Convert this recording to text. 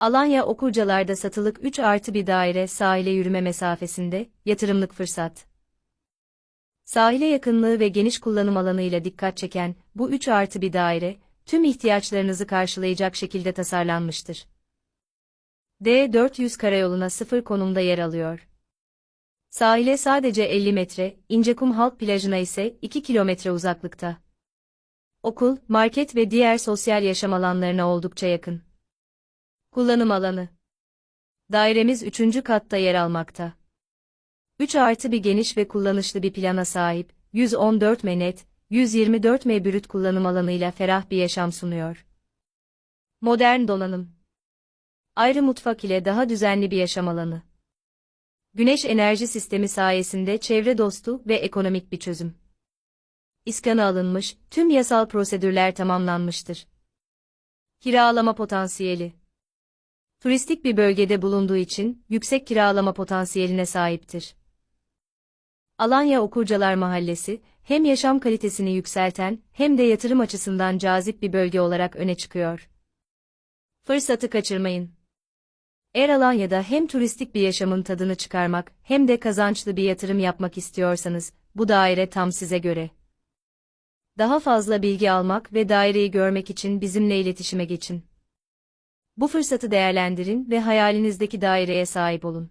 Alanya Okurcalar'da satılık 3 artı bir daire sahile yürüme mesafesinde, yatırımlık fırsat. Sahile yakınlığı ve geniş kullanım alanıyla dikkat çeken, bu 3 artı bir daire, tüm ihtiyaçlarınızı karşılayacak şekilde tasarlanmıştır. D400 karayoluna sıfır konumda yer alıyor. Sahile sadece 50 metre, İncekum Halk Plajı'na ise 2 kilometre uzaklıkta. Okul, market ve diğer sosyal yaşam alanlarına oldukça yakın. Kullanım alanı. Dairemiz 3. katta yer almakta. 3 artı bir geniş ve kullanışlı bir plana sahip, 114 m net, 124 m brüt kullanım alanıyla ferah bir yaşam sunuyor. Modern donanım. Ayrı mutfak ile daha düzenli bir yaşam alanı. Güneş enerji sistemi sayesinde çevre dostu ve ekonomik bir çözüm. İskanı alınmış, tüm yasal prosedürler tamamlanmıştır. Kiralama potansiyeli. Turistik bir bölgede bulunduğu için yüksek kiralama potansiyeline sahiptir. Alanya Okurcalar Mahallesi, hem yaşam kalitesini yükselten hem de yatırım açısından cazip bir bölge olarak öne çıkıyor. Fırsatı kaçırmayın. Eğer Alanya'da hem turistik bir yaşamın tadını çıkarmak hem de kazançlı bir yatırım yapmak istiyorsanız, bu daire tam size göre. Daha fazla bilgi almak ve daireyi görmek için bizimle iletişime geçin. Bu fırsatı değerlendirin ve hayalinizdeki daireye sahip olun.